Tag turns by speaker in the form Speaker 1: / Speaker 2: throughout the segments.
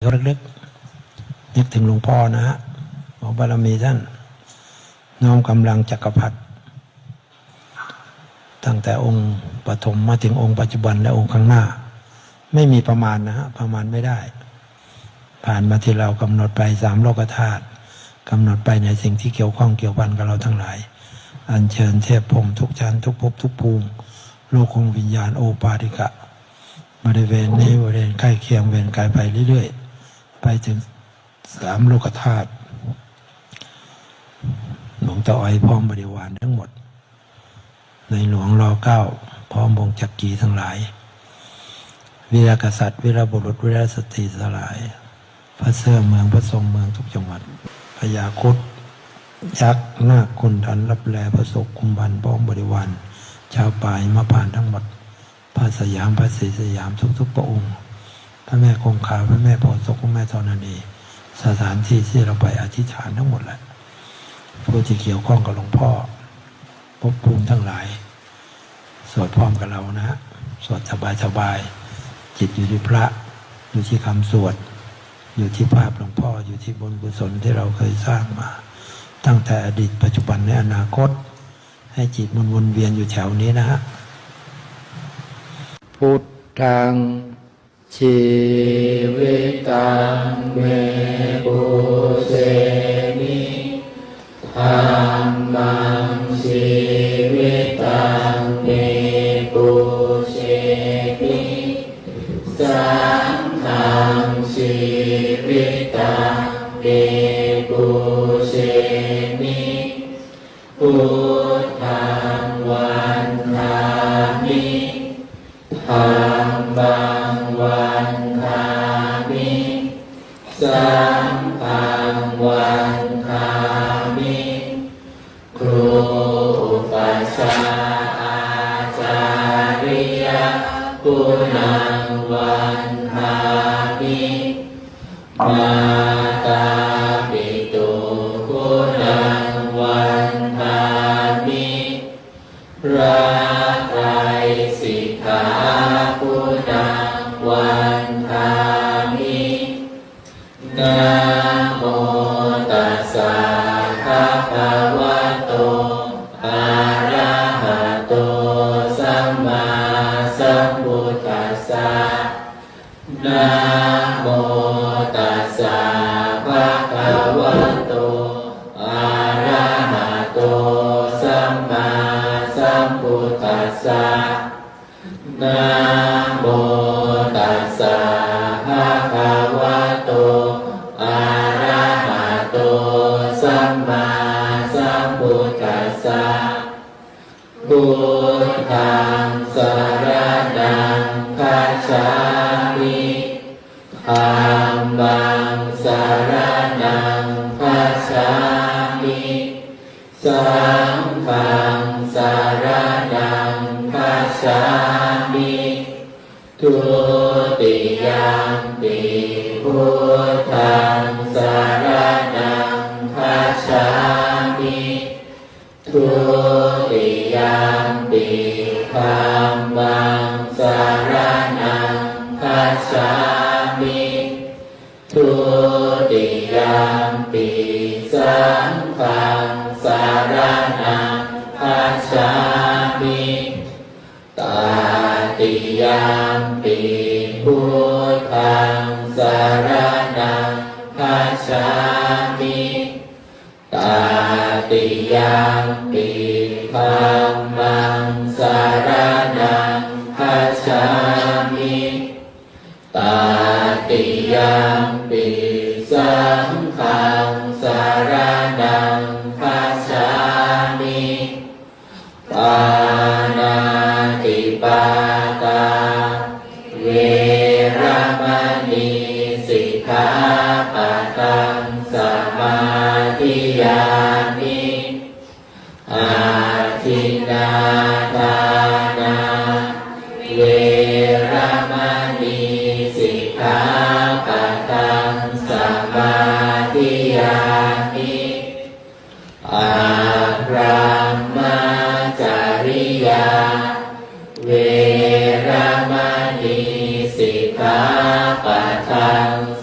Speaker 1: เขาเล็กๆนึกถึงหลวงพ่อนะฮะบอกบารมีท่าน น้อมกำลังจักรพรรดิตั้งแต่องค์ปฐมมาถึงองค์ปัจจุบันและองค์ข้างหน้า ไม่มีประมาณนะฮะประมาณไม่ได้ ผ่านมาที่เรากำหนดไปสามโลกธาตุกำหนดไปในสิ่งที่เกี่ยวข้องเกี่ยวพันกับเราทั้งหลาย อัญเชิญเทพพรมทุกชั้นทุกภพทุกภูมิโลกของวิญญาณโอปาติกะบริเวณนี้บริเวณใกล้เคียงเวียนกายไปเรื่อยๆ ไปถึงสามโลกธาตุหลวงตาอ้อยพร้อมบริวารทั้งหมด ในหลวงรอเก้าพร้อมวงจักรีทั้งหลายวีรกษัตริย์วีรบุรุษวีรสตรีสลาย พระเสื้อเมืองพระทรงเมืองทุกจังหวัดพญาคุดยักษ์นาคคุณทันรับแลพระศกคุมบันพร้อมบริวารชาวป่ายมาผ่านทั้งหมดพระสยามพระศรีสยามทุกๆพระองค์ พระแม่คงคาพระแม่โพธิ์ศกพระแม่ธรณี สถานที่ที่เราไปอธิษฐานทั้งหมดแหละผู้ที่เกี่ยวข้องกับหลวงพ่อภพภูมิทั้งหลาย สวดพร้อมกับเรานะฮะสวดสบายสบายจิตอยู่ที่พระ อยู่ที่คำสวด อยู่ที่ภาพหลวงพ่ออยู่ที่บุญกุศลที่เราเคยสร้างมา ตั้งแต่อดีตปัจจุบันในอนาคต ให้จิตมันวนเวียนอยู่แถวนี้นะฮะพุทธัง ชีวิตังเมปุเสนิธรรมังชีวิตังเมปุเสนิสังฆังชีวิตังเมปุเสนิพุ ง มพุทธัสสะพุทธังสารนังคัจฉามิธัมมังสารนังคัจฉามิสังฆังสารนังคัจฉามิทุติยมปิพุทธังสาร ทุติยามปิธรรมังสารนังคัจฉามิทุติยามปิสังฆังสารนังคัจฉามิตาติยามปิพุทธังสารนังคัจฉามิ ติยังปิมังาปะทัง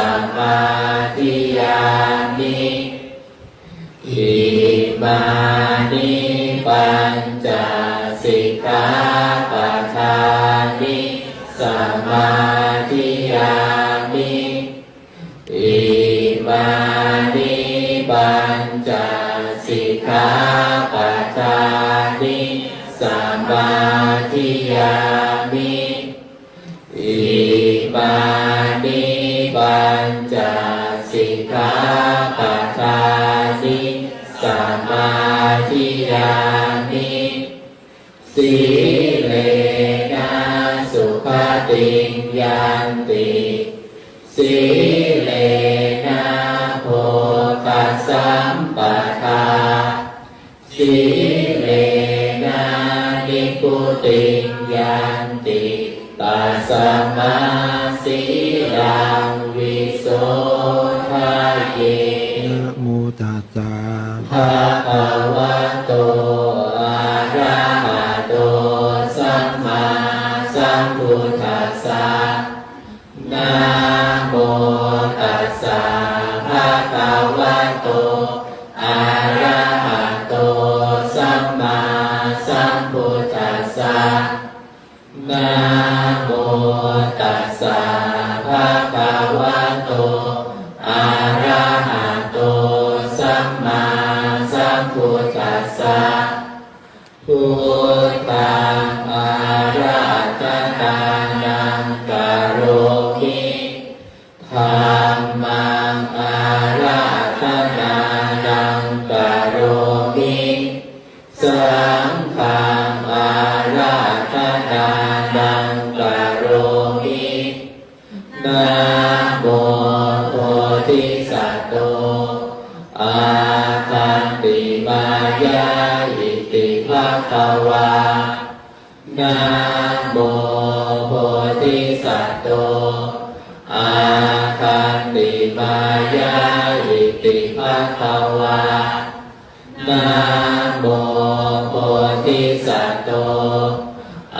Speaker 1: สมาธิยามิอิมานิปัญจสิกขาปะทานิสมาธิยามิอิมานิปัญจสิกขาปะทานิสมาธิยามิ ขาปะทานิสมาธิยามิสีเลนะสุขติยันติสีเลนะโพกัสสัมปทาสีเลนะนิพุติยันติตัสสมาสีลังวิโส
Speaker 2: ตัสสะ
Speaker 1: ภะคะวะโตอะระหะโตสัมมาสัมพุทธัสสะนะโมตัสสะภะคะวะโตอะระหะโตสัมมาสัมพุทธัสสะนะโมตัสสะภะคะวะโตอะ นะโมโพธิสัตว์โตอาคันติมายาอิติภะคะวานะโมโพธิสัตว์โต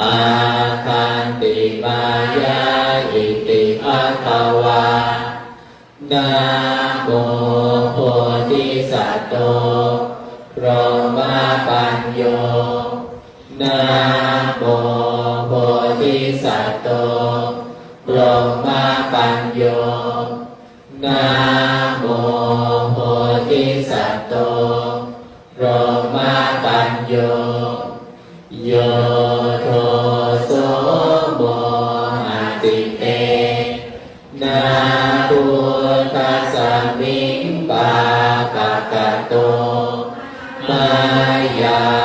Speaker 1: อาคันติมายาอิติภะคะวานะโมโพธิสัตว์โตพรหมาปัญโย นะโมโพธิสัตว์โตพรมาปัญโยนะโมโพธิสัตว์โตพรมาปัญโย โยโทโสโมหติเตนาพุทธสมิงปาปะกะโตมายา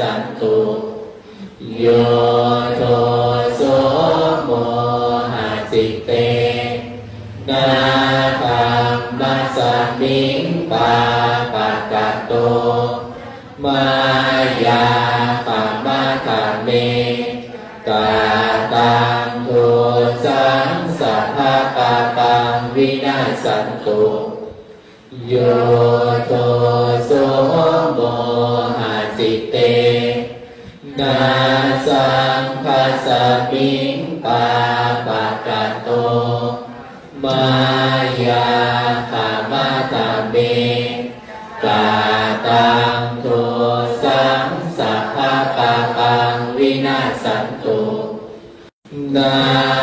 Speaker 1: สันตุโยโทโสโมหะสิเต นาคัมมัสสมิงปาปะกะโต มายาปะมะขะเมกาตังโทสังสัพพะปะปังวินาสันตุโย นาสังคัสสมิงปาปะกะโต มายาขามาตาเมกาตังโทสังสัพพะปังวินาสันตุนา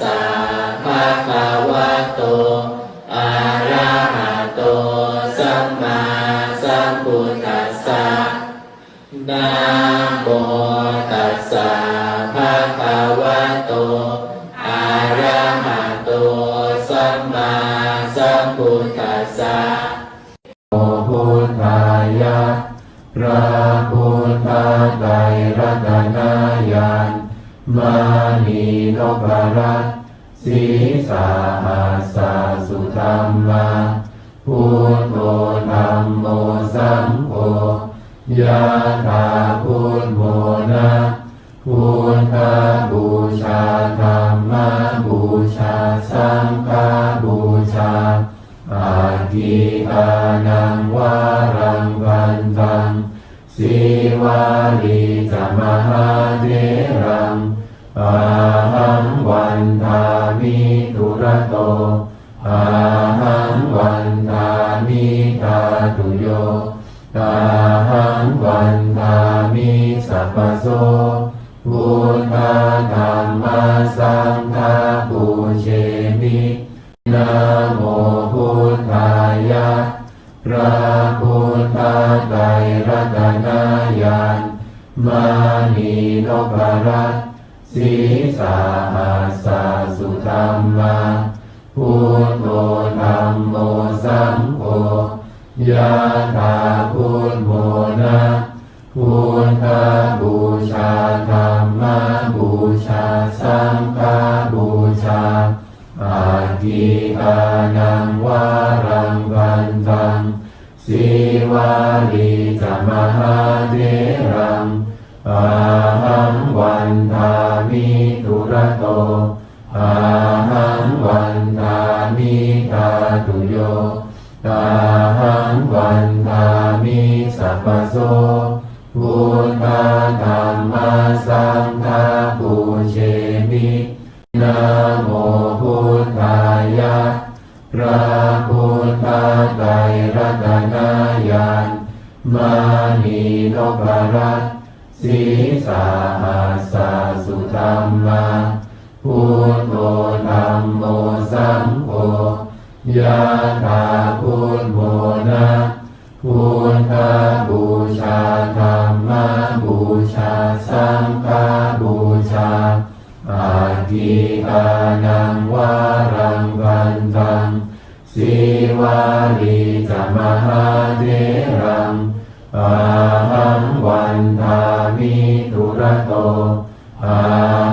Speaker 1: สัมมาภาวะโตอะระหะโตสัมมาสัมพุทธัสสะนะโมตัสสะภะคะวะโตอะระหะโตสัมมาสัมพุทธัสสะโอหุนายะพระพุทธไต
Speaker 2: รรัตนายานมานีน
Speaker 3: พรั สาหัสสะสุธรรมาพุทโธธัมโมสังโฆยะถาพุทโมนะพุทธบูชาธรรมบูชาสังฆบูชาอาทิตานังวารังวันตังสีวาลีจมหา สังฆปูเชมินะโมพุทธายะพระพุทธไตรรัตนายานมานีนพรัตสีสาหัสสุธรรมาพุทโธธัมโมสังโฆยะถาพุทโมนะพุทธบูชาธรรมบู สังฆบูชาอาทิตานังวารังวันตังสีวาลีจมหาเดรังอาหังวันทามิตุระโตอาหังวันทามิตาตุโยอาหังวันทา นะโมพุทธายะพระพุทธไตรรัตนายานมานีนพรัตสีสาหัสสะสุธรรมาพุทโธธัมโมสังโฆยะถาพุทโมนะพุทธบูชาธรร ทิตานังวารังวันตังสีวาลีจมหาเดรังอาหังวันทามิตุระโตอา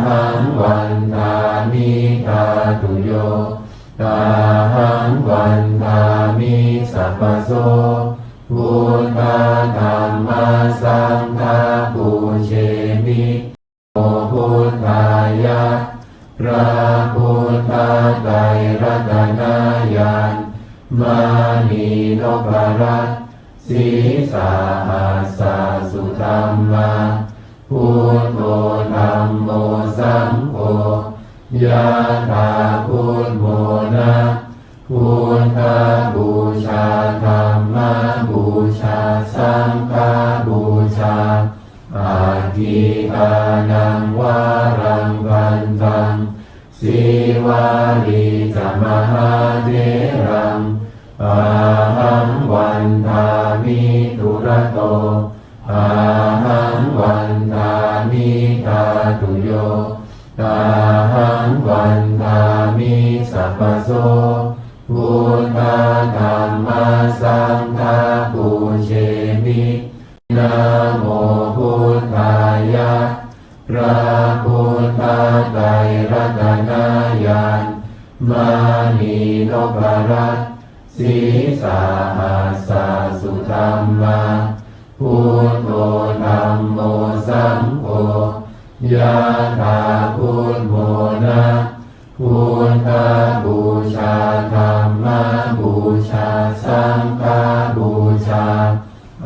Speaker 3: หังวันทามิตาตุโยอาหังวันทามิสัพพโส นังวารังวันตังสีวาลีจมหาเดรังอาหังวันทามิตุระโตอาหังวันทามิตาตุโยอาหังวันทามิสัพพโสพุทธธรรมสังฆปูเชมินะ นายานมานีนพรัตสีสาหัสสะสุธรรมาพุทโธธัมโมสังโฆยะถาพุทโมนะพุทธบูชาธรรมบูชาสังฆบูชา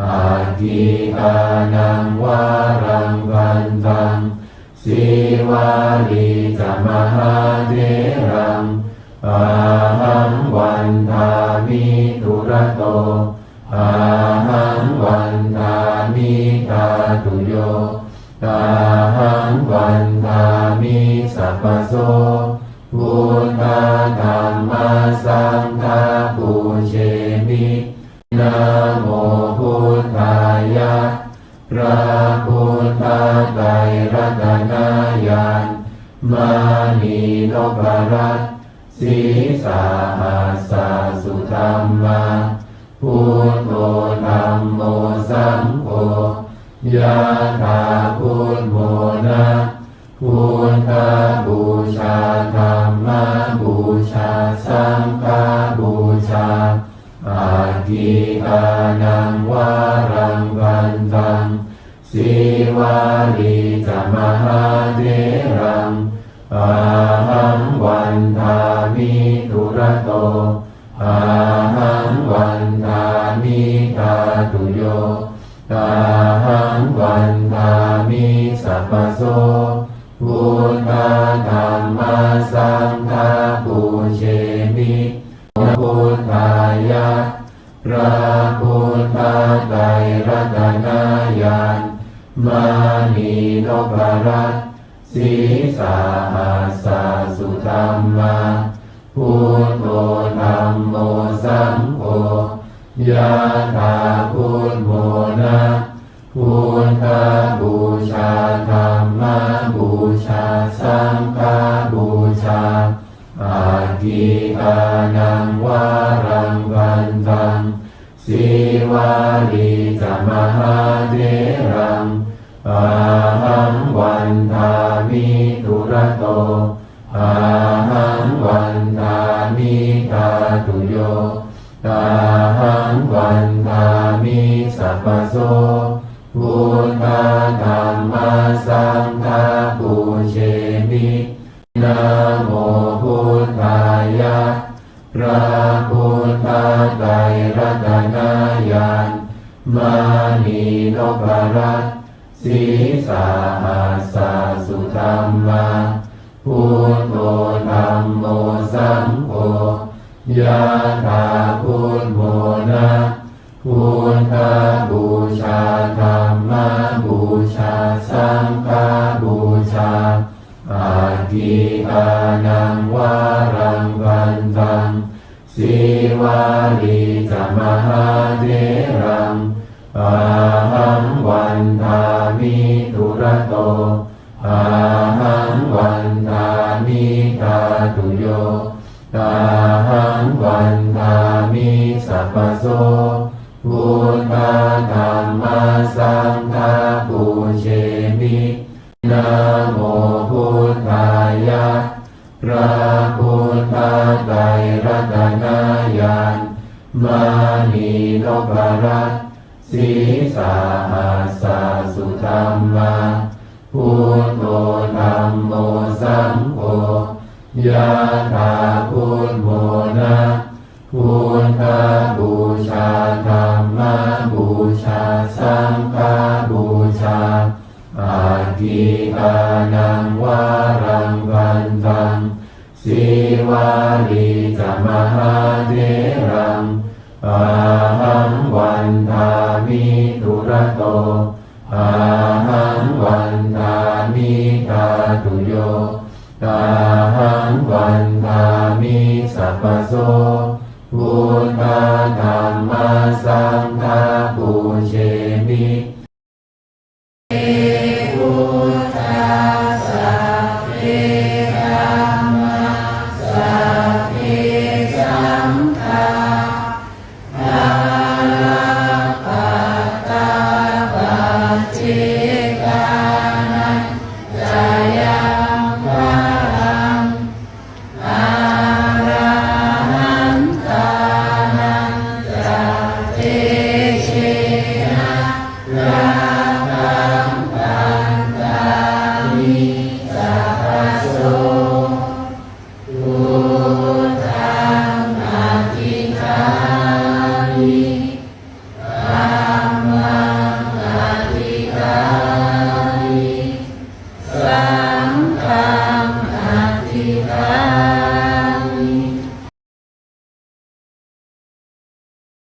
Speaker 3: อาทิตานังวารังวันตัง สีวาลีจมหาเทรังอาหังวันทามิทุระโตอาหังวันทามิตาตุโยตาหังวันทามิสัพพโส สังฆบูชาอาทิกานังวารังวันตังสีวาลีจมหาเทรังอาหังวันทามิทุระโตอาหังวันทามิทาตุโยอาหังวันทามิสัพพโส ยานมานีนพรัตสีสาหัสสสุธรรมาพุทโธธรรมโมสังโฆยะถาพุทโมนะพุทธบูชาธรรมบูชาสังฆบูชาอาทิกานังวารังวันตัง สิวาลีจมหาเทรังอาหังวันทามิทุระโตอาหังวันทามิทาตุโยตา ยะถาพุทโมนะพุณทธบูชาธรรมบูชาสังฆบูชาอาทิกานังวารังวันตังสีวาลีจมหาเทรังอาหังวันทามิทุระโตอา สัพพโสพุทธธรรมสังฆปูเชมินะโมพุทธายะพระพุทธไตรรัตนายานมานีนพรัตสีสาหัสสสุธรรมาพุทโธธรรมโมสังโฆยะถาพุทโมนะ พุทธบูชาธรรมบูชา สังฆบูชาอาทิกานังวารังวันตังสีวาลีจมหาเทรังอาหังวันทามิทุระโตอา